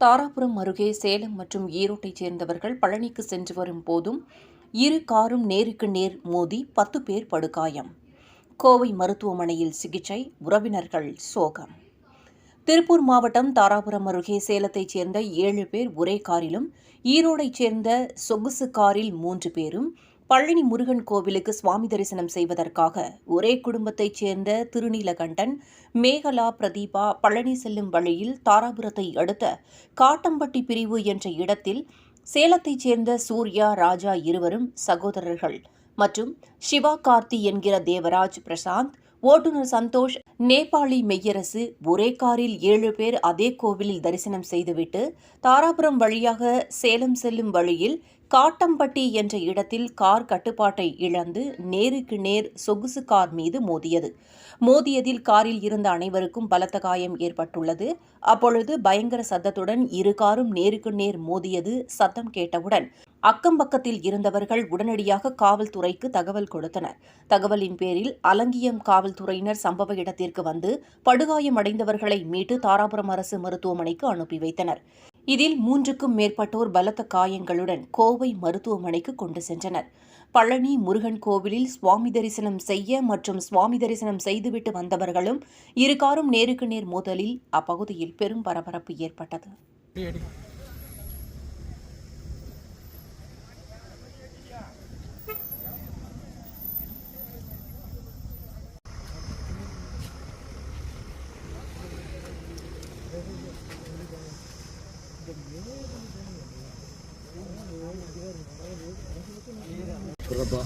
தாராபுரம் அருகே சேலம் மற்றும் ஈரோட்டைச் சேர்ந்தவர்கள் பழனிக்கு சென்று வரும் போதும் இரு காரும் நேருக்கு நேர் மோதி பத்து பேர் படுகாயம். கோவை மருத்துவமனையில் சிகிச்சை உறவினர்கள் சோகம். திருப்பூர் மாவட்டம் தாராபுரம் அருகே சேலத்தைச் சேர்ந்த ஏழு பேர் ஒரே காரிலும் ஈரோடைச் சேர்ந்த சொகுசு காரில் மூன்று பேரும் பழனி முருகன் கோவிலுக்கு சுவாமி தரிசனம் செய்வதற்காக ஒரே குடும்பத்தைச் சேர்ந்த திருநீலகண்டன் மேகலா பிரதீபா பழனி செல்லும் வழியில் தாராபுரத்தை அடுத்த காட்டம்பட்டி பிரிவு என்ற இடத்தில் சேலத்தைச் சேர்ந்த சூர்யா ராஜா இருவரும் சகோதரர்கள் மற்றும் சிவா கார்த்தி என்கிற தேவராஜ் பிரசாந்த் ஓட்டுநர் சந்தோஷ் நேபாளி மெய்யரசு ஒரே காரில் ஏழு பேர் அதே கோவிலில் தரிசனம் செய்துவிட்டு தாராபுரம் வழியாக சேலம் செல்லும் வழியில் காட்டம்பட்டி என்ற இடத்தில் கார் கட்டுப்பாட்டை இழந்து நேருக்கு நேர் சொகுசு கார் மீது மோதியது. மோதியதில் காரில் இருந்த அனைவருக்கும் பலத்த காயம் ஏற்பட்டுள்ளது. அப்பொழுது பயங்கர சத்தத்துடன் இரு காரும் நேருக்கு நேர் மோதியது சத்தம் கேட்டவுடன் அக்கம்பக்கத்தில் இருந்தவர்கள் உடனடியாக காவல்துறைக்கு தகவல் கொடுத்தனர். தகவலின் பேரில் அலங்கியம் காவல்துறையினர் சம்பவ இடத்திற்கு வந்து படுகாயமடைந்தவர்களை மீட்டு தாராபுரம் அரசு மருத்துவமனைக்கு அனுப்பி வைத்தனர். இதில் மூன்றுக்கும் மேற்பட்டோர் பலத்த காயங்களுடன் கோவை மருத்துவமனைக்கு கொண்டு சென்றனர். பழனி முருகன் கோவிலில் சுவாமி தரிசனம் செய்ய மற்றும் சுவாமி தரிசனம் செய்துவிட்டு வந்தவர்களும் இரு காரும் நேருக்கு நேர் மோதலில் அப்பகுதியில் பெரும் பரபரப்பு ஏற்பட்டது. Раба.